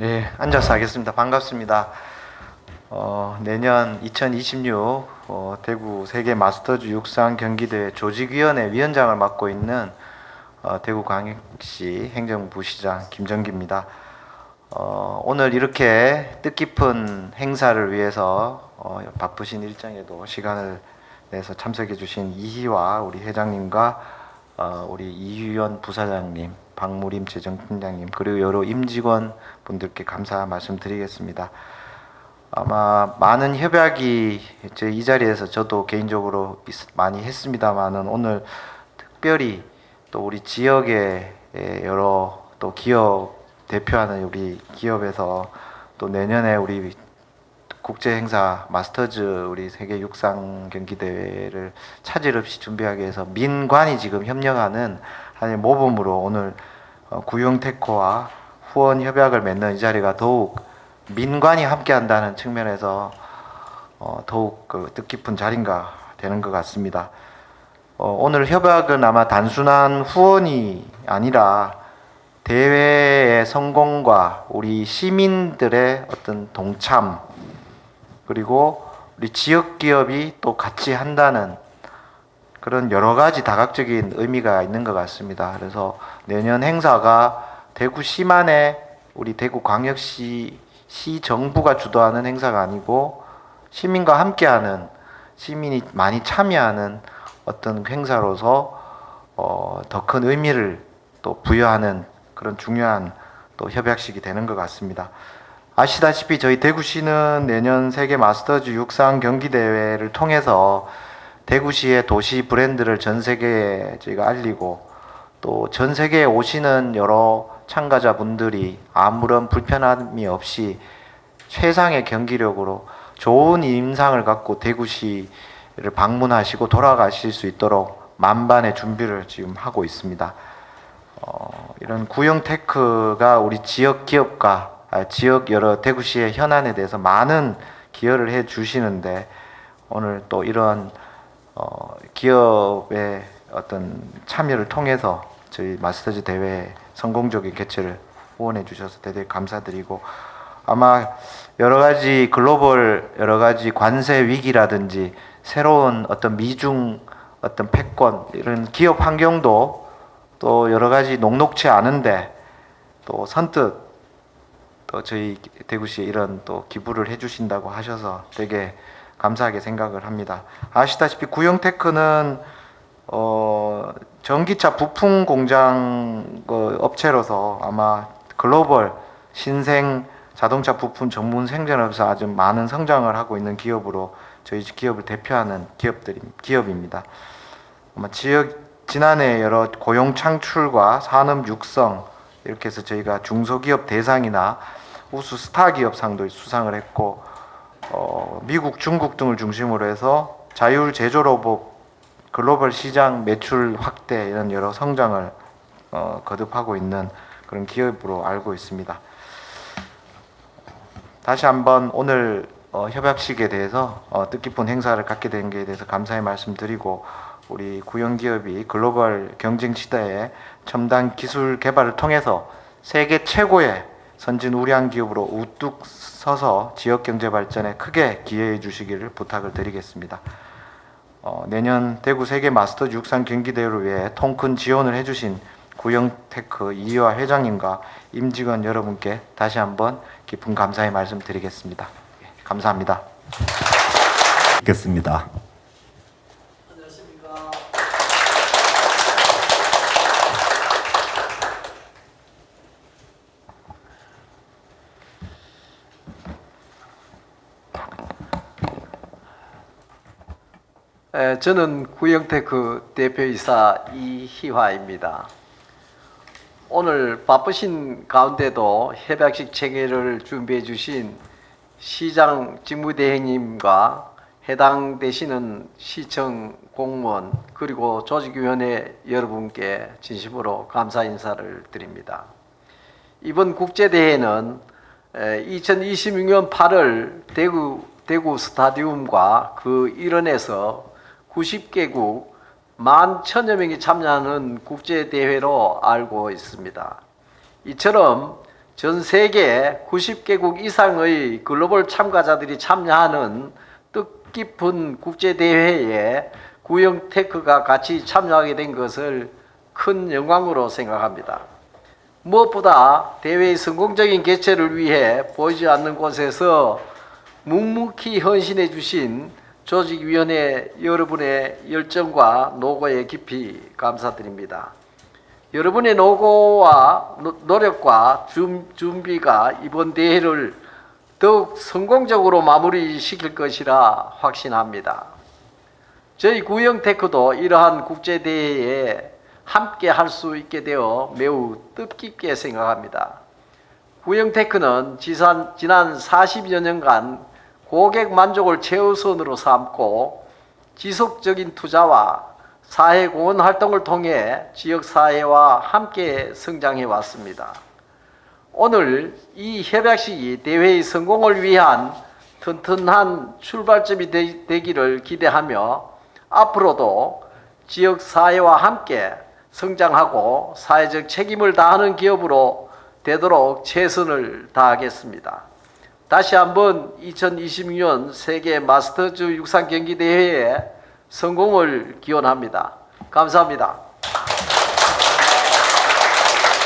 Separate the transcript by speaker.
Speaker 1: 예, 앉아서 하겠습니다. 반갑습니다. 어, 내년 2026 어, 대구 세계 마스터즈 육상 경기대회 조직위원회 위원장을 맡고 있는 어, 대구광역시 행정부 시장 김정기입니다. 어, 오늘 이렇게 뜻깊은 행사를 위해서 어, 바쁘신 일정에도 시간을 내서 참석해 주신 이희와 우리 회장님과 어, 우리 이유연 부사장님, 박무림 재정팀장님 그리고 여러 임직원 분들께 감사 말씀드리겠습니다. 아마 많은 협약이 제이 자리에서 저도 개인적으로 있- 많이 했습니다만은 오늘 특별히 또 우리 지역의 에, 여러 또 기업 대표하는 우리 기업에서 또 내년에 우리 국제 행사 마스터즈 우리 세계 육상 경기 대회를 차질 없이 준비하기 위해서 민관이 지금 협력하는 한 모범으로 오늘 어, 구용테코와 후원 협약을 맺는 이 자리가 더욱 민관이 함께한다는 측면에서 어, 더욱 그 뜻깊은 자리인가 되는 것 같습니다. 어, 오늘 협약은 아마 단순한 후원이 아니라 대회의 성공과 우리 시민들의 어떤 동참 그리고 우리 지역 기업이 또 같이 한다는 그런 여러 가지 다각적인 의미가 있는 것 같습니다. 그래서 내년 행사가 대구 시만의 우리 대구 광역시 시 정부가 주도하는 행사가 아니고 시민과 함께하는 시민이 많이 참여하는 어떤 행사로서 어, 더 큰 의미를 또 부여하는 그런 중요한 또 협약식이 되는 것 같습니다. 아시다시피 저희 대구시는 내년 세계 마스터즈 육상 경기 대회를 통해서 대구시의 도시 브랜드를 전 세계에 저희가 알리고 또 전 세계에 오시는 여러 참가자분들이 아무런 불편함이 없이 최상의 경기력으로 좋은 인상을 갖고 대구시를 방문하시고 돌아가실 수 있도록 만반의 준비를 지금 하고 있습니다. 어, 이런 구형 테크가 우리 지역 기업과 아, 지역 여러 대구시의 현안에 대해서 많은 기여를 해 주시는데 오늘 또 이런 어, 기업의 어떤 참여를 통해서 저희 마스터즈 대회 성공적인 개최를 후원해 주셔서 대단히 감사드리고 아마 여러 가지 글로벌 여러 가지 관세 위기라든지 새로운 어떤 미중 어떤 패권 이런 기업 환경도 또 여러 가지 녹록치 않은데 또 선뜻 또 저희 대구시에 이런 또 기부를 해주신다고 하셔서 되게 감사하게 생각을 합니다. 아시다시피 구형테크는 어 전기차 부품 공장 그 업체로서 아마 글로벌 신생 자동차 부품 전문 생산업에서 아주 많은 성장을 하고 있는 기업으로 저희 기업을 대표하는 기업들이 기업입니다. 아마 지역 지난해 여러 고용 창출과 산업 육성 이렇게 해서 저희가 중소기업 대상이나 우수 스타 기업상도 수상을 했고 어, 미국, 중국 등을 중심으로 해서 자율 제조 로봇 글로벌 시장 매출 확대 이런 여러 성장을 어, 거듭하고 있는 그런 기업으로 알고 있습니다. 다시 한번 오늘 어, 협약식에 대해서 어, 뜻깊은 행사를 갖게 된 것에 대해서 감사의 말씀드리고 우리 구형 기업이 글로벌 경쟁 시대에 첨단 기술 개발을 통해서 세계 최고의 선진 우량 기업으로 우뚝 서서 지역 경제 발전에 크게 기여해 주시기를 부탁을 드리겠습니다. 어, 내년 대구 세계 마스터 육상 경기 대회를 위해 통큰 지원을 해주신 구영테크 이희화 회장님과 임직원 여러분께 다시 한번 깊은 감사의 말씀 드리겠습니다. 예, 감사합니다.
Speaker 2: 있겠습니다.
Speaker 3: 안녕하십니까. 에, 저는 구영테크 대표이사 이희화입니다. 오늘 바쁘신 가운데도 협약식 체계를 준비해 주신 시장 직무대행님과 해당 되시는 시청 공무원 그리고 조직위원회 여러분께 진심으로 감사 인사를 드립니다. 이번 국제대회는 2026년 8월 대구, 대구 스타디움과 그 일원에서 90개국 만 천여 명이 참여하는 국제대회로 알고 있습니다. 이처럼 전 세계 90개국 이상의 글로벌 참가자들이 참여하는 뜻깊은 국제 대회에 구형 테크가 같이 참여하게 된 것을 큰 영광으로 생각합니다. 무엇보다 대회의 성공적인 개최를 위해 보이지 않는 곳에서 묵묵히 헌신해 주신 조직위원회 여러분의 열정과 노고에 깊이 감사드립니다. 여러분의 노고와 노- 노력과 준- 준비가 이번 대회를 더욱 성공적으로 마무리시킬 것이라 확신합니다. 저희 구형테크도 이러한 국제대회에 함께 할 수 있게 되어 매우 뜻깊게 생각합니다. 구형테크는 지난 40여 년간 고객 만족을 최우선으로 삼고 지속적인 투자와 사회 공헌 활동을 통해 지역 사회와 함께 성장해 왔습니다. 오늘 이 협약식이 대회의 성공을 위한 튼튼한 출발점이 되, 되기를 기대하며 앞으로도 지역 사회와 함께 성장하고 사회적 책임을 다하는 기업으로 되도록 최선을 다하겠습니다. 다시 한번 2026년 세계 마스터즈 육상 경기 대회에 성공을 기원합니다. 감사합니다.